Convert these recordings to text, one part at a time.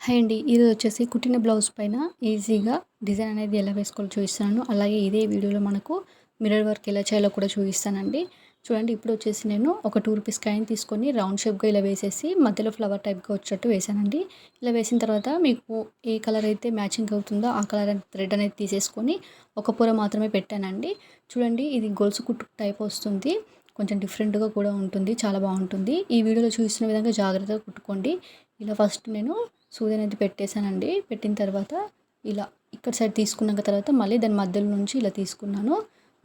Hi అండి. ఇది వచ్చేసి కుట్టిన బ్లౌజ్ పైన ఈజీగా డిజైన్ అనేది ఎలా వేసుకోవాలో చూపిస్తున్నాను. అలాగే ఇదే వీడియోలో మనకు మిర్రర్ వర్క్ ఎలా చేయాలో కూడా చూపిస్తానండి. చూడండి ఇప్పుడు వచ్చేసి నేను ఒక టూ రూపీస్ కాయిన్ తీసుకొని రౌండ్ షేప్గా ఇలా వేసేసి మధ్యలో ఫ్లవర్ టైప్గా వచ్చేటట్టు వేసానండి. ఇలా వేసిన తర్వాత మీకు ఏ కలర్ అయితే మ్యాచింగ్ అవుతుందో ఆ కలర్ థ్రెడ్ అనేది తీసేసుకొని ఒక పూర మాత్రమే పెట్టానండి. చూడండి ఇది గొలుసు కుట్టు టైప్ వస్తుంది. కొంచెం డిఫరెంట్గా కూడా ఉంటుంది చాలా బాగుంటుంది. ఈ వీడియోలో చూసిన విధంగా జాగ్రత్తగా కుట్టుకోండి. ఇలా ఫస్ట్ నేను సూది అనేది పెట్టేశానండి. పెట్టిన తర్వాత ఇలా ఇక్కడ సైడ్ తీసుకున్నాక తర్వాత మళ్ళీ దాని మధ్యలో నుంచి ఇలా తీసుకున్నాను.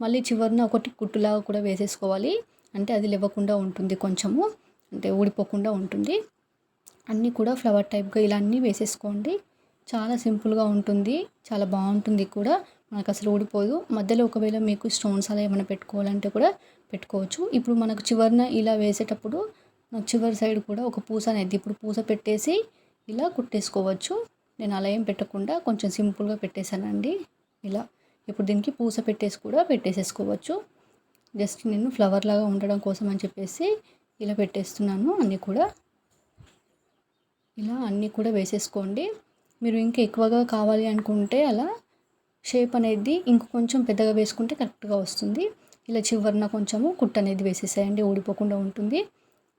మళ్ళీ చివరిన ఒకటి కుట్టులాగా కూడా వేసేసుకోవాలి. అంటే అది లేవకుండా ఉంటుంది కొంచెము. అంటే ఊడిపోకుండా ఉంటుంది. అన్నీ కూడా ఫ్లవర్ టైప్గా ఇలా అన్నీ వేసేసుకోండి. చాలా సింపుల్గా ఉంటుంది. చాలా బాగుంటుంది కూడా. మనకు అసలు ఊడిపోదు. మధ్యలో ఒకవేళ మీకు స్టోన్స్ అలా ఏమైనా పెట్టుకోవాలంటే కూడా పెట్టుకోవచ్చు. ఇప్పుడు మనకు చివరిన ఇలా వేసేటప్పుడు చివరి సైడ్ కూడా ఒక పూస అనేది ఇప్పుడు పూస పెట్టేసి ఇలా కుట్టేసుకోవచ్చు. నేను అలా ఏం పెట్టకుండా కొంచెం సింపుల్గా పెట్టేశానండి. ఇలా ఇప్పుడు దీనికి పూస పెట్టేసి కూడా పెట్టేసేసుకోవచ్చు. జస్ట్ నేను ఫ్లవర్ లాగా ఉండడం కోసం అని చెప్పేసి ఇలా పెట్టేస్తున్నాను అన్నీ కూడా. ఇలా అన్నీ కూడా వేసేసుకోండి. మీరు ఇంకా ఎక్కువగా కావాలి అనుకుంటే అలా షేప్ అనేది ఇంక కొంచెం పెద్దగా వేసుకుంటే కరెక్ట్గా వస్తుంది. ఇలా చివరిన కొంచెము కుట్ట అనేది వేసేసేయండి ఊడిపోకుండా ఉంటుంది.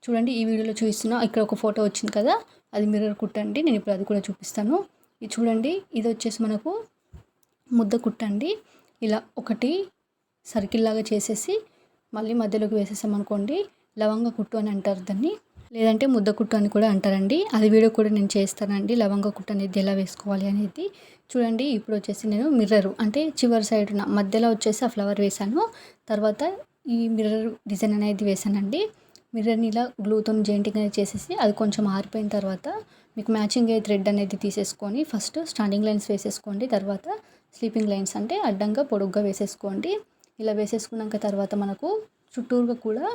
చూడండి ఈ వీడియోలో చూస్తున్నా ఇక్కడ ఒక ఫోటో వచ్చింది కదా అది మిర్రర్ కుట్టండి నేను ఇప్పుడు అది కూడా చూపిస్తాను. ఇది చూడండి ఇది వచ్చేసి మనకు ముద్ద కుట్టండి. ఇలా ఒకటి సర్కిల్ లాగా చేసేసి మళ్ళీ మధ్యలోకి వేసేసామనుకోండి లవంగ కుట్టు అని అంటారు దాన్ని. లేదంటే ముద్ద కుట్టు అని కూడా అంటారండి. అది వీడియో కూడా నేను చేస్తానండి లవంగ కుట్టు అనేది ఎలా వేసుకోవాలి అనేది. చూడండి ఇప్పుడు వచ్చేసి నేను మిర్రర్ అంటే చివరి సైడ్ మధ్యలో వచ్చేసి ఆ ఫ్లవర్ వేసాను తర్వాత ఈ మిర్రర్ డిజైన్ అనేది వేశానండి. మిర్రర్ని ఇలా గ్లూతో జెయింటింగ్ అనేది చేసేసి అది కొంచెం ఆరిపోయిన తర్వాత మీకు మ్యాచింగ్ అయ్యే థ్రెడ్ అనేది తీసేసుకొని ఫస్ట్ స్టాండింగ్ లైన్స్ వేసేసుకోండి. తర్వాత స్లీపింగ్ లైన్స్ అంటే అడ్డంగా పొడుగ్గా వేసేసుకోండి. ఇలా వేసేసుకున్నాక తర్వాత మనకు చుట్టూరుగా కూడా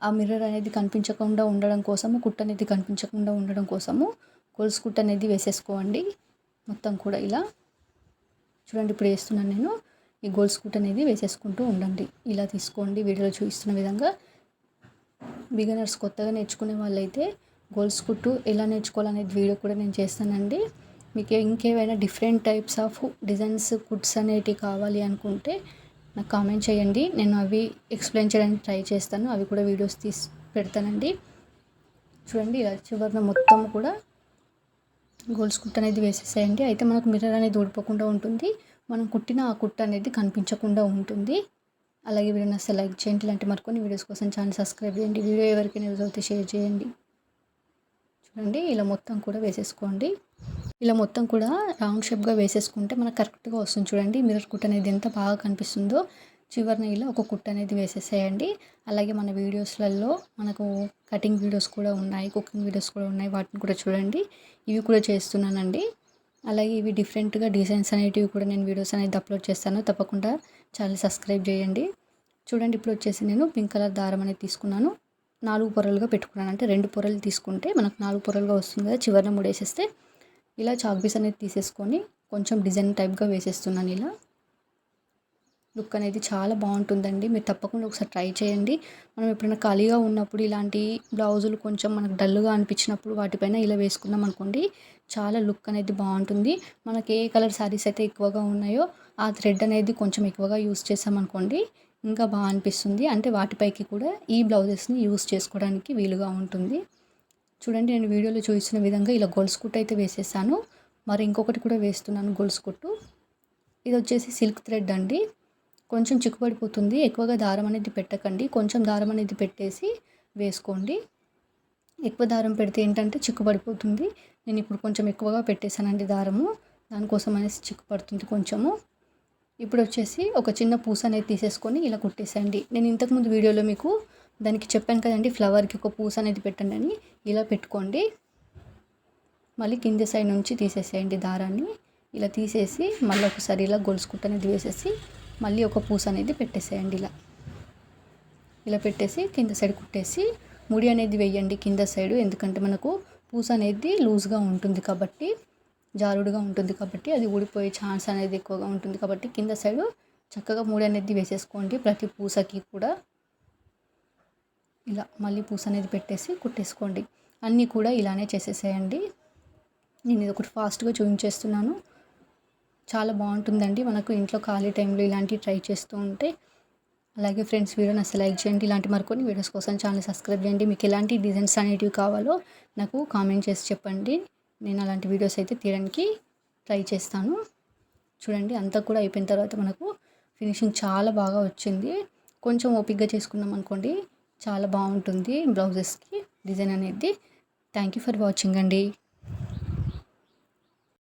ఆ మిర్రర్ అనేది కనిపించకుండా ఉండడం కోసము కుట్ట అనేది కనిపించకుండా ఉండడం కోసము గొలుసు కుట్ట అనేది వేసేసుకోండి. మొత్తం కూడా ఇలా. చూడండి ఇప్పుడు వేస్తున్నాను నేను. ఈ గోల్స్ కుట్ అనేది వేసేసుకుంటూ ఉండండి. ఇలా తీసుకోండి. వీడియోలో చూపిస్తున్న విధంగా బిగినర్స్ కొత్తగా నేర్చుకునే వాళ్ళైతే గోల్స్ కుట్టు ఎలా నేర్చుకోవాలనేది వీడియో కూడా నేను చేస్తానండి. మీకు ఇంకేమైనా different types of designs cuts అనేటివి కావాలి అనుకుంటే నాకు కామెంట్ చేయండి. నేను అవి ఎక్స్ప్లెయిన్ చేయడానికి ట్రై చేస్తాను. అవి కూడా వీడియోస్ తీసి పెడతానండి. చూడండి ఇలా చివరిన మొత్తం కూడా గోల్స్ కుట్ అనేది వేసేసేయండి. అయితే మనకు మిర్రర్ అనేది ఊడిపోకుండా ఉంటుంది. మనం కుట్టిన ఆ కుట్ట అనేది కనిపించకుండా ఉంటుంది. అలాగే వీడియో నస్తే లైక్ చేయండి ఇలాంటి మరికొన్ని వీడియోస్ కోసం ఛానల్ సబ్స్క్రైబ్ చేయండి. వీడియో ఎవరికైనా యూజ్ అవుతే షేర్ చేయండి. చూడండి ఇలా మొత్తం కూడా వేసేసుకోండి. ఇలా మొత్తం కూడా రౌండ్ షేప్గా వేసేసుకుంటే మనకు కరెక్ట్గా వస్తుంది చూడండి. మిర్రర్ కుట్ అనేది ఎంత బాగా కనిపిస్తుందో చివరిన ఇలా ఒక కుట్ అనేది వేసేసేయండి. అలాగే మన వీడియోస్లలో మనకు కటింగ్ వీడియోస్ కూడా ఉన్నాయి కుకింగ్ వీడియోస్ కూడా ఉన్నాయి. వాటిని కూడా చూడండి. ఇవి కూడా చేస్తున్నానండి. అలాగే ఇవి డిఫరెంట్గా డిజైన్స్ అనేటివి కూడా నేను వీడియోస్ అనేది అప్లోడ్ చేస్తాను. తప్పకుండా ఛానల్ సబ్స్క్రైబ్ చేయండి. చూడండి ఇప్పుడు వచ్చేసి నేను పింక్ కలర్ దారం అనేది తీసుకున్నాను. నాలుగు పొరలుగా పెట్టుకున్నాను. అంటే రెండు పొరలు తీసుకుంటే మనకు నాలుగు పొరలుగా వస్తుంది కదా చివరిన మూడేసేస్తే. ఇలా చాక్బీస్ అనేది తీసేసుకొని కొంచెం డిజైన్ టైప్గా వేసేస్తున్నాను ఇలా. లుక్ అనేది చాలా బాగుంటుందండి. మీరు తప్పకుండా ఒకసారి ట్రై చేయండి. మనం ఎప్పుడైనా ఖాళీగా ఉన్నప్పుడు ఇలాంటి బ్లౌజులు కొంచెం మనకు డల్గా అనిపించినప్పుడు వాటిపైన ఇలా వేసుకున్నాం అనుకోండి చాలా లుక్ అనేది బాగుంటుంది. మనకి ఏ కలర్ శారీస్ అయితే ఎక్కువగా ఉన్నాయో ఆ థ్రెడ్ అనేది కొంచెం ఎక్కువగా యూస్ చేసామనుకోండి ఇంకా బాగా అనిపిస్తుంది. అంటే వాటిపైకి కూడా ఈ బ్లౌజెస్ని యూస్ చేసుకోవడానికి వీలుగా ఉంటుంది. చూడండి నేను వీడియోలో చూపిస్తున్న విధంగా ఇలా గొలుసు కుట్టు అయితే వేసేసాను. మరి ఇంకొకటి కూడా వేస్తున్నాను గొలుసు కుట్టు. ఇది వచ్చేసి సిల్క్ థ్రెడ్ అండి. కొంచెం చిక్కుపడిపోతుంది ఎక్కువగా దారం అనేది పెట్టకండి. కొంచెం దారం అనేది పెట్టేసి వేసుకోండి. ఎక్కువ దారం పెడితే ఏంటంటే చిక్కుపడిపోతుంది నేను ఇప్పుడు కొంచెం ఎక్కువగా పెట్టేశానండి దారము. దానికోసం అనేసి చిక్కుపడుతుంది కొంచెము. ఇప్పుడు వచ్చేసి ఒక చిన్న పూస అనేది తీసేసుకొని ఇలా కుట్టేసేయండి. నేను ఇంతకుముందు వీడియోలో మీకు దానికి చెప్పాను కదండి ఫ్లవర్కి ఒక పూస అనేది పెట్టండి అని ఇలా పెట్టుకోండి. మళ్ళీ కింది సైడ్ నుంచి తీసేసేయండి దారాన్ని. ఇలా తీసేసి మళ్ళీ ఒకసారి ఇలా గొలుసుకుట్ట అనేది వేసేసి మళ్ళీ ఒక పూస అనేది పెట్టేసేయండి ఇలా. ఇలా పెట్టేసి కింద సైడ్ కుట్టేసి ముడి అనేది వేయండి కింద సైడు ఎందుకంటే మనకు పూస అనేది లూజ్గా ఉంటుంది కాబట్టి జారుడుగా ఉంటుంది కాబట్టి అది ఊడిపోయే ఛాన్స్ అనేది ఎక్కువగా ఉంటుంది కాబట్టి కింద సైడు చక్కగా ముడి అనేది వేసేసుకోండి. ప్రతి పూసకి కూడా ఇలా మళ్ళీ పూస అనేది పెట్టేసి కుట్టేసుకోండి. అన్నీ కూడా ఇలానే చేసేసేయండి. నేను ఇది ఒకటి ఫాస్ట్గా చూపించేస్తున్నాను చాలా బాగుంటుందండి. మనకు ఇంట్లో ఖాళీ టైంలో ఇలాంటివి ట్రై చేస్తూ ఉంటే. అలాగే ఫ్రెండ్స్ వీడియోని అసలు లైక్ చేయండి. ఇలాంటి మరికొన్ని వీడియోస్ కోసం ఛానల్ సబ్స్క్రైబ్ చేయండి. మీకు ఎలాంటి డిజైన్స్ అనేటివి కావాలో నాకు కామెంట్ చేసి చెప్పండి. నేను అలాంటి వీడియోస్ అయితే తీయడానికి ట్రై చేస్తాను. చూడండి అంతా కూడా అయిపోయిన తర్వాత మనకు ఫినిషింగ్ చాలా బాగా వచ్చింది. కొంచెం ఓపిక్గా చేసుకున్నాం అనుకోండి చాలా బాగుంటుంది బ్లౌజెస్కి డిజైన్ అనేది. థ్యాంక్ యూ ఫర్ వాచింగ్ అండి.